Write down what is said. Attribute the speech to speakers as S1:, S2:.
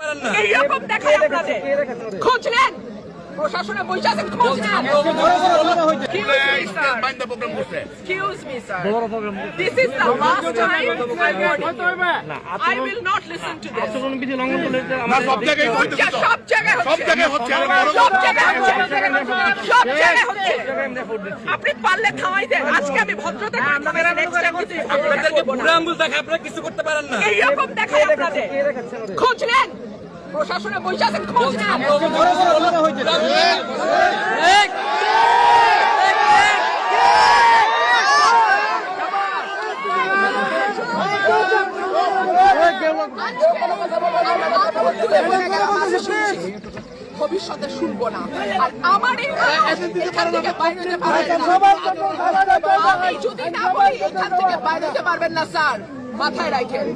S1: পারেন না
S2: এইরকম দেখায় আপনাদের খোঁজ নেন প্রশাসনে বসে আছেন খোঁজ নেন Excuse me, sir. Excuse me, sir. This is the last time I'm warning you. I will not listen to this.
S3: আচরণবিধি লঙ্ঘন করলে তো
S4: না
S3: আমাদের
S4: সব জায়গায়।
S2: সব জায়গায় হচ্ছে।
S4: জায়গায় হচ্ছে। আরে বড়
S2: সব জায়গায় হচ্ছে। সব জায়গায় হচ্ছে।
S3: আমরা ভোট দিচ্ছি
S2: আপনি পারলে থামাই দেন। আজকে আমি ভদ্রতা করে থামাইছি নেক্সট টাইম কিন্তু আপনাদেরকে
S1: আপনাদেরকে বুড়া আঙ্গুল দেখে আপনারা কিছু করতে পারেন না।
S2: আপনাদের। খোঁজ নেন। প্রশাসনে বসে আছেন খোঁজ নেন। ভবিষ্যতে শুনব না। আর আমার এখান থেকে বাইরে পারবেন না। যদি না বলি এখান থেকে বাইরে যেতে পারবেন না স্যার। মাথায় রাখেন।